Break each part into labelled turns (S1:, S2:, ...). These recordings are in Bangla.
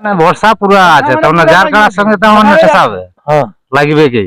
S1: না ভরসা পুরা আছে তোমরা যার কারার সঙ্গে তেমন ঠেসাবে
S2: হ্যাঁ
S1: লাগবে কি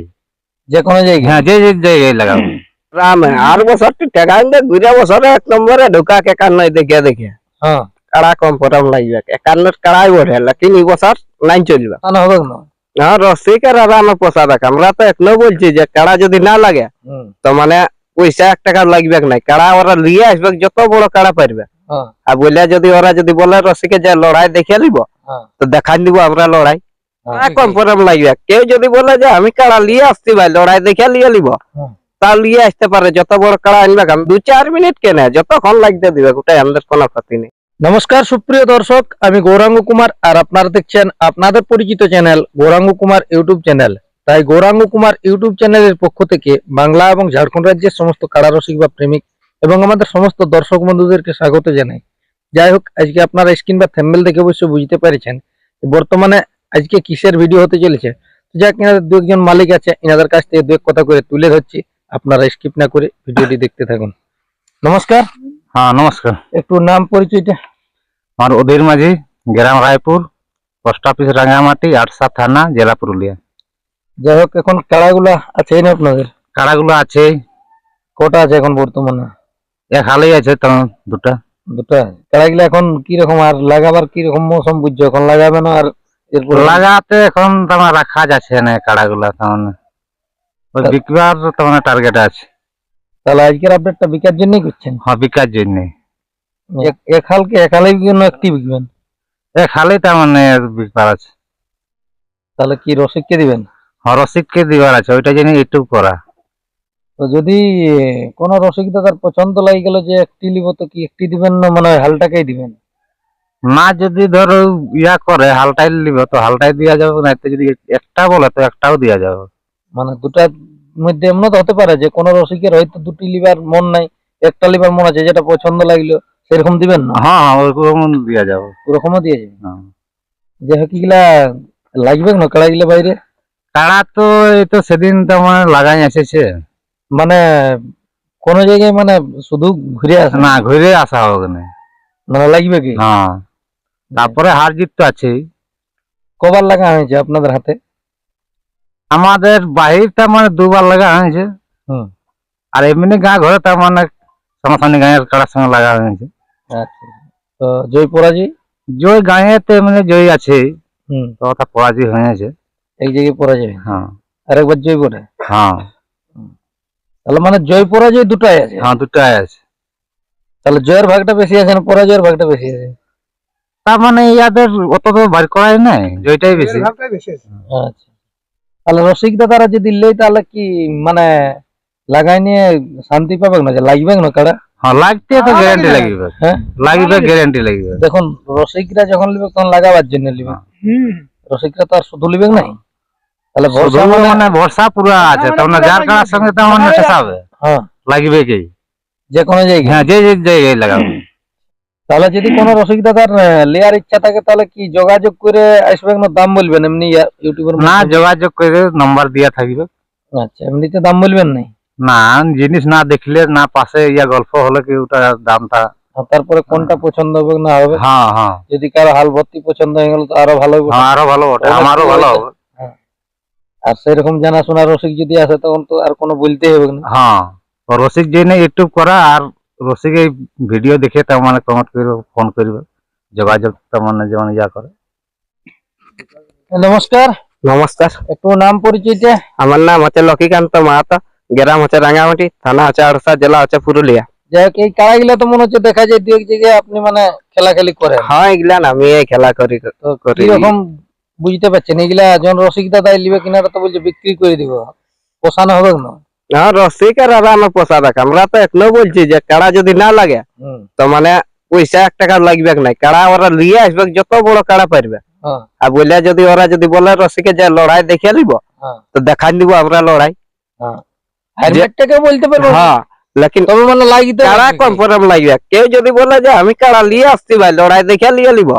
S2: যে কোনো জায়গায়
S1: হ্যাঁ যে যে জায়গায় লাগাবে
S3: রামে আর বছরটি টেকাইন দে ঘুরে বছরে এক নম্বরে ঢুকা একান্ন দেখে দেখে
S2: হ্যাঁ
S3: কাড়া কম ফরম লাগবে একান্নের কাড়াই বড়ে লেকিন এই বছর নাই চলবে
S2: তা না হবে না
S3: হ্যাঁ রসিকের আর আমার পোষা দেখ আমরা তো এখনও বলছি যে কাড়া যদি না লাগে
S2: হুম
S3: তো মানে পয়সা এক টাকা লাগবে নাই কাড়া ওরা লিয়ে আসবে যত বড় কাড়া পারবে
S2: হ্যাঁ
S3: আর বলে যদি ওরা যদি বলে রসিকে যে লড়াই দেখে নিব
S2: হ্যাঁ
S3: তো দেখান দিব আমরা লড়াই।
S2: হ্যাঁ,
S3: কাড়া কম ফরম লাগবে। কেউ যদি বলে যে আমি কাড়া লিয়ে আসছি ভাই লড়াই দেখে লিয়ে নিব
S2: হ্যাঁ।
S3: তা লিয়ে আসতে পারে। যত বড় কাড়া আনবে আমি দু চার মিনিট কেনে যতক্ষণ লাগতে দিবে গোটাই আমাদের কোনো ক্ষতি নেই।
S2: নমস্কার সুপ্রিয় দর্শক আমি গৌরাঙ্গ কুমার আর আপনারা দেখছেন আপনাদের পরিচিত channel Gouranga Kumar YouTube channel. তাই গৌরাঙ্গ কুমার ইউটিউব চ্যানেলের পক্ষ থেকে বাংলা এবং ঝাড়খণ্ড রাজ্যের সমস্ত কারারসিক বা প্রেমিক এবং আমাদের সমস্ত দর্শক বন্ধুদেরকে স্বাগত জানাই। যাই হোক আজকে আপনারা স্ক্রিন বা থ্যাম্বেল দেখে অবশ্যই বুঝতে পেরেছেন বর্তমানে আজকে কিসের ভিডিও হতে চলেছে। তো যাক এনাদের দু একজন মালিক আছে এনাদের কাছ থেকে দু এক কথা করে তুলে ধরছি। আপনারা স্কিপ না করে ভিডিওটি দেখতে থাকুন। নমস্কার।
S1: হ্যাঁ নমস্কার।
S2: একটু নাম পরিচয়টা।
S1: আমার ওদের মাঝি গ্রাম রায়পুর পোস্ট অফিস রাঙ্গামাটি আটসা থানা জেলা পুরুলিয়া।
S2: যাই হোক এখন কাড়াগুলা আছে না আপনাদের?
S1: কাড়াগুলো আছে।
S2: কটা আছে এখন বর্তমানে?
S1: এক হালেই আছে তো দুটা।
S2: দুটা। কাড়াগুলা এখন কি রকম আর লাগাবার কি রকম মৌসুম বুঝছ? এখন লাগাবে না আর
S1: লাগাতে এখন তোমার রাখা যাচ্ছে না কাড়াগুলা ওই বিকবার তোমার টার্গেট আছে।
S2: তাহলে আজকের আপডেটটা বিকার জন্যই করছেন?
S1: হ্যাঁ বিকার জন্য।
S2: এক- এক হালকে এক হালের জন্য একটি বিকবেন?
S1: এক হালেই তার মানে বিকবার আছে।
S2: তাহলে কি রসিককে দিবেন?
S1: হ্যাঁ রসিককে দিবার আছে ওইটা জন্য ইউটিউব করা।
S2: তো যদি কোনো রসিক দাদার পছন্দ লাগে গেল যে একটি লিব তো কি একটি দিবেন না মানে হালটাকেই দিবেন?
S1: না যদি ধরো ইয়া করে হালটাই নিব তো হালটাই দেওয়া যাবে না তো যদি একটা বলে তো একটাও দেওয়া যাবে।
S2: মানে দুটার মধ্যে এমন তো হতে পারে যে কোন রসিকের হয়তো দুটি লিবার মন নাই একটা লিবার মন আছে যেটা পছন্দ লাগল সেরকম দিবেন না?
S1: হ্যাঁ হ্যাঁ ওরকম দেওয়া যাবে।
S2: ওরকমও দিয়ে যাবে?
S1: হ্যাঁ।
S2: যে হকিগুলা লাগবে না কাড়াগুলা বাইরে?
S1: কাড়া তো এই তো সেদিন তো আমার লাগাই এসেছে।
S2: মানে কোন জায়গায় মানে শুধু ঘুরে আসে? না
S1: ঘুরে আসা হবে না
S2: মানে লাগবে কি?
S1: হ্যাঁ তারপরে হার জিত তো আছেই।
S2: কবার লাগা হয়েছে আপনাদের হাতে?
S1: আমাদের বাহির তার মানে দুবার লাগা হয়েছে।
S2: হুম।
S1: আর এমনি গা ঘরে তার মানে সামনাসামনি গাঁয়ের কাড়ার সঙ্গে লাগা হয়েছে।
S2: আচ্ছা। তো জয় পরাজয়?
S1: জয় গাঁয়ে তো এমনি জয় আছে।
S2: হুম।
S1: তো পরাজয় হয়েছে।
S2: এক জায়গায় পরাজয়?
S1: হ্যাঁ।
S2: আরেকবার জয় পরে
S1: হ্যাঁ।
S2: তাহলে মানে জয় পরাজয় দুটাই আছে?
S1: হ্যাঁ দুটাই আছে।
S2: তাহলে জয়ের ভাগটা বেশি আছে না পরাজয়ের ভাগটা বেশি আছে?
S1: তার মানে ইয়াদের অত তো বার করাই নাই জয়টাই বেশি।
S2: আচ্ছা। তাহলে রসিক দাদারা যদি লেই তাহলে কি মানে লাগাই নিয়ে শান্তি পাবে না যে লাগবে না কারা?
S1: হ্যাঁ লাগতে তো গ্যারান্টি লাগবে।
S2: হ্যাঁ?
S1: লাগবে গ্যারান্টি লাগবে।
S2: দেখুন রসিকরা যখন লিবে তখন লাগাবার জন্য লিবে। রসিকরা তো আর শুধু লিবে নাই? তাহলে ভরসা মানে
S1: মানে ভরসা পুরা আছে তোমরা যার কারার সঙ্গে তেমন ঠেসাবে
S2: হ্যাঁ
S1: লাগবে কি?
S2: যে কোনো জায়গায়।
S1: হ্যাঁ যে যে জায়গায় লাগাবে।
S2: তাহলে যদি কোনো লেয়ার ইচ্ছা থাকে তাহলে কি যোগাযোগ করে আসবে না দাম বলবেন? এমনি ইউটিউবের
S1: না যোগাযোগ করে নম্বর দিয়া থাকবে।
S2: আচ্ছা এমনিতে দাম বলবেন নাই?
S1: না জিনিস না দেখলে না পাশে ইয়া গল্প হলে কি ওটা দামটা?
S2: তারপরে কোনটা পছন্দ হবে না হবে?
S1: হ্যাঁ হ্যাঁ।
S2: যদি কারও হাল ভর্তি পছন্দ হয়ে গেল তো আরও ভালো হবে।
S1: হ্যাঁ আরও ভালো ওটা আমারও ভালো হবে।
S2: আর সেরকম জানাশোনা রসিক যদি আসে তখন তো আর কোনো বলতেই হবে না।
S1: হ্যাঁ রসিক জেনে ইউটিউব করা আর রসিক এই ভিডিও দেখে তার মানে কমেন্ট করবে ফোন করবে যোগাযোগ তার মানে যেমন ইয়া করে।
S2: নমস্কার।
S3: নমস্কার।
S2: একটু নাম পরিচয়টা
S3: আমার নাম হচ্ছে লক্ষ্মীকান্ত মাহাতো গ্রাম হচ্ছে রাঙ্গামাটি থানা হচ্ছে আড়সা জেলা হচ্ছে পুরুলিয়া।
S2: যাই হোক এই কাড়াগুলা তো মনে হচ্ছে দেখা যায় দু এক জায়গায় আপনি মানে খেলাখেলি করেন।
S3: হ্যাঁ এগুলা না আমি খেলা করি
S2: তো
S3: করি
S2: কীরকম বুঝতে পারছেন? এগুলা যখন রসিক দাদাই লিবে কিনারা তো বলছে বিক্রি করে দিব। পোষানো হবে না
S3: হ্যাঁ রসিকের আর আমার পোষা দেখ। আমরা তো এখনও বলছি যে কাড়া যদি না লাগে তো মানে পয়সা এক টাকা লাগবে নাই। কাড়া ওরা লিয়ে আসবে যত বড় কাড়া পারবে।
S2: হ্যাঁ।
S3: আর বলে যদি ওরা যদি বলে রসিকে যে লড়াই দেখে নিব
S2: হ্যাঁ।
S3: তো দেখান দিব আমরা লড়াই।
S2: হ্যাঁ। বলতে পারব। না।
S3: হ্যাঁ লেকিন
S2: তবে মানে লাগিতে
S3: কাড়া কনফার্ম লাগবে। কেউ যদি বলে যে আমি কাড়া লিয়ে আসছি ভাই লড়াই দেখে লিয়ে নিব।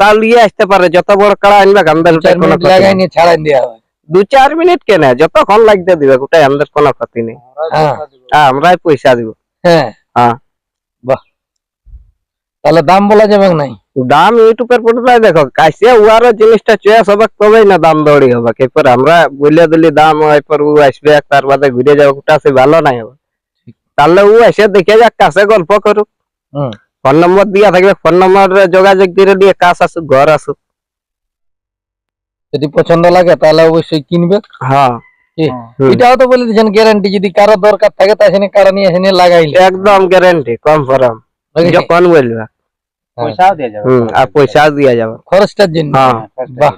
S3: তা লিয়ে আসতে পারে যত বড় কাড়া আনবে আমাদের কোনো
S2: নিয়ে ছাড়াই দেওয়া হবে
S3: দু চার মিনিট কেনে? যতক্ষণ লাগতে দিবে গোটাই আমাদের কোনো ক্ষতি নেই।
S2: হ্যাঁ।
S3: হ্যাঁ আমরাই পয়সা দিব।
S2: হ্যাঁ।
S3: হ্যাঁ।
S2: বাহ। তাহলে দাম বলা যাবে নাই?
S3: দাম ইউটিউবের পটলাই দেখো কাইসে উয়ারও জিনিসটা চয়েস হবে তবেই না দাম দৌড়ি হবে। এরপর আমরা বলে দিলি দাম এরপর ও আসবে তার বাদে ঘুরে যাবে ওটা সে ভালো নাই হবে। তাহলে ও এসে দেখে যাক কাছে গল্প করুক।
S2: হুম।
S3: ফোন নম্বর দিয়া থাকবে ফোন নম্বর যোগাযোগ দিয়ে দিয়ে কাজ আসুক ঘর আসুক।
S2: যদি পছন্দ লাগে তাহলে অবশ্যই কিনবে।
S3: হ্যাঁ।
S2: এটাও তো বলে দিয়েছেন গ্যারান্টি যদি কারও দরকার থাকে তা সেখানে কারা নিয়ে এসে লাগাইলে।
S3: একদম গ্যারেন্টি কনফার্ম যখন বলবে?
S1: পয়সাও দিয়ে যাবে।
S3: আর পয়সাও দিয়া যাবে।
S2: খরচটার জন্য।
S3: হ্যাঁ।
S2: বাহ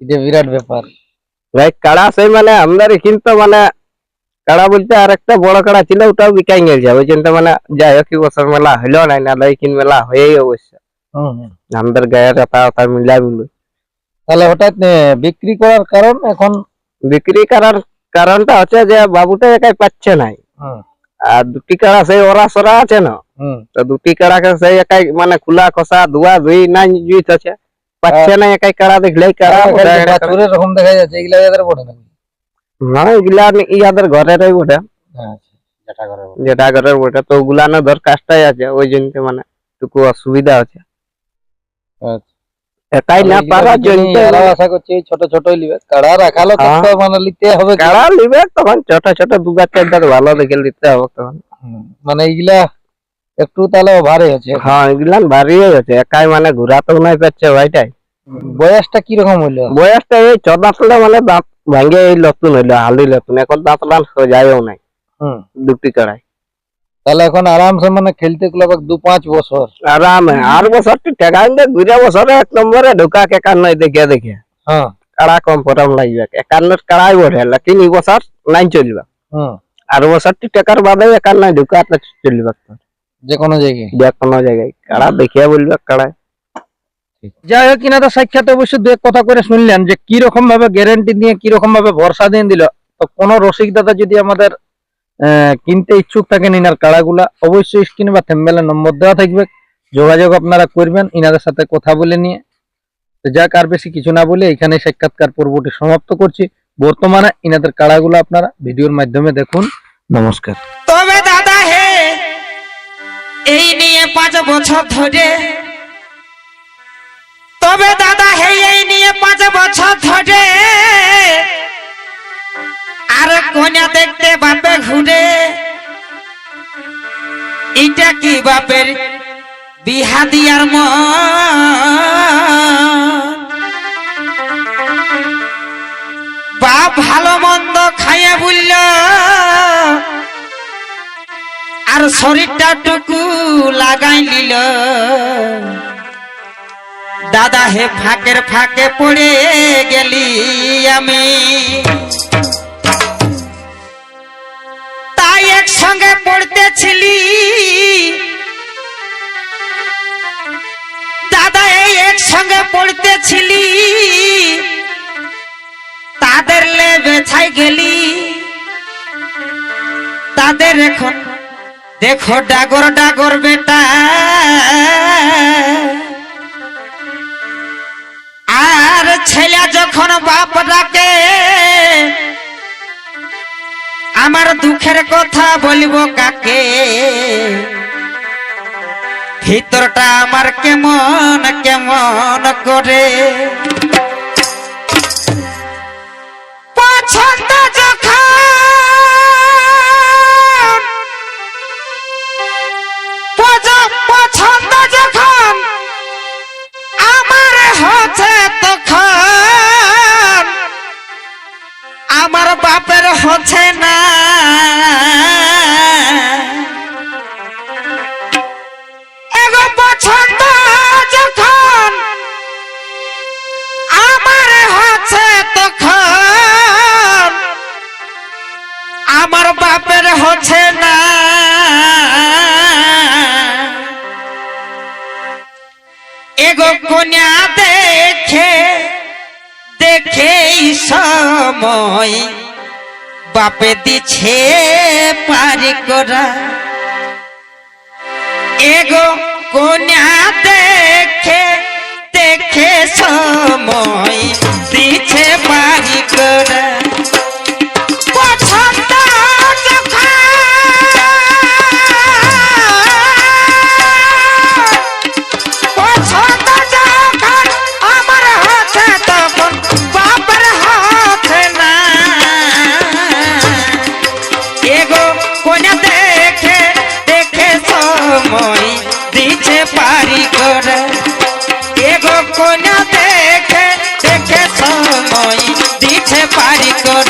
S2: এটা বিরাট ব্যাপার।
S3: ভাই কাড়া সেই মানে আমাদের কিন্তু মানে কাড়া বলতে আর একটা বড় কাড়া ছিল ওটাও বিকাই গেছে ওই জন্য মানে যাই হোক বছর মেলা হইল নাই না লইকিন মেলা হয়েই অবশ্য। আমাদের কথা কথা মিলা মিলু।
S2: তাহলে হঠাৎ বিক্রি করার কারণ এখন?
S3: বিক্রি করার কারণটা হচ্ছে যে বাবুটা একাই পাচ্ছে নাই। আর দুটি কাড়া সেই ওরা সরা আছে না।
S2: হুম,
S3: তো দুটি কাড়াকে সেই একাই মানে খোলা কষা ধোয়া ধুই নাই জুইত আছে। পাচ্ছে না একাই কাড়া দেখলেই কাড়া
S2: দেখা যাচ্ছে এগুলা বটে নাকি?
S3: না এগুলা ইয়াদের ঘরেরই বটে।
S2: আচ্ছা
S1: যেটা করে বলে।
S3: যেটা ঘরের বটে। তো ওগুলা না ধর কাজটাই আছে ওই জন্য মানে একটু অসুবিধা আছে।
S2: আচ্ছা।
S3: একাই না
S2: এগুলা
S3: জন্য
S2: আশা করছি এই ছোট লিবে। কাড়া রাখালো
S3: হ্যাঁ।
S2: তো মানে হবে
S3: কাড়া তখন ছোট ছোট দুবার চারটা ভালো দেখে নিতে হবে তখন।
S2: মানে এইগুলা একটু তাহলে ভারী আছে
S3: হ্যাঁ এগুলা ভারী হয়েছে একাই মানে ঘুরাতেও নাই পাচ্ছে ভাইটাই।
S2: বয়সটা কীরকম হইল?
S3: বয়সটা এই চদাতলা মানে দাঁত ভাঙে এই নতুন হইল হালি নতুন এখন দাঁত লান যায়ও নাই
S2: হুম
S3: দুটি কাড়াই
S2: তাহলে এখন আরামসে মানে খেলতে লাগবে দু পাঁচ বছর
S3: আরামে আর বছরটি টেকাই দে ঘুরে বছরে এক নম্বরে ঢুকা কেকার নয় দেখে দেখে
S2: হ্যাঁ
S3: কাড়া কম ফরম লাগবে একান্নের কাড়াই বড়ে লেকিন এই বছর নাই চলবে
S2: হুম
S3: আর বছরটি টাকার বাদে একার নাই ঢুকা চলবে
S2: যে কোনো জায়গায়
S3: যে কোনো জায়গায় কাড়া দেখিয়ে বলবে কাড়াই
S2: যাই হোক কিনাদের সাক্ষাৎ অবশ্যই দু এক কথা করে শুনলেন যে কি রকম ভাবে গ্যারেন্টি দিয়ে কি রকম ভাবে ভরসা দিয়ে দিল। তো কোন রসিক দাদা যদি আমাদের কিনতে ইচ্ছুক থাকেন ইনার কাড়াগুলা, অবশ্যই স্ক্রিনে বা থেম্বেলের নম্বর দেওয়া থাকবে। যোগাযোগ আপনারা করবেন, ইনাদের সাথে কথা বলে নিয়ে। তো যাক, আর বেশি কিছু না বলে এখানে সাক্ষাৎকার পর্বটি সমাপ্ত করছি। বর্তমানে ইনাদের কাড়াগুলো আপনারা ভিডিওর মাধ্যমে দেখুন। নমস্কার।
S4: তবে দাদা হে, এই নিয়ে পাঁচ বছর ধরে তবে দাদা হে এই নিয়ে পাঁচ বছর ধরে আর কন্যা দেখতে বাপে ঘুরে। এটা কি বাপের বিহা মন? বাপ ভালো মন্দ খাইয়া বলল, আর শরীরটা টুকু লাগাই নিল। দাদা হে ফাঁকের ফাঁকে পড়ে গেলি আমি। তাই একসঙ্গে পড়তেছিলি দাদা এই একসঙ্গে পড়তেছিলি তাদের লেবে ছাই গেলি। তাদের এখন দেখো ডাগর ডাগর বেটা। আর ছেলে যখন বাপ ডাকে, আমার দুঃখের কথা বলিব কাকে? ভিতরটা আমার কেমন কেমন করে? হচ্ছে না। পছন্দ যখন আমার হচ্ছে তখন, আমার বাপের হচ্ছে না। এগো কন্যা দেখে দেখে সময় বাপে দিছে পারি করা। এগো কন্যা দেখে দেখে সময় দিছে পারি করা। দেখো না দেখে দেখে সময় দিতে পারি কর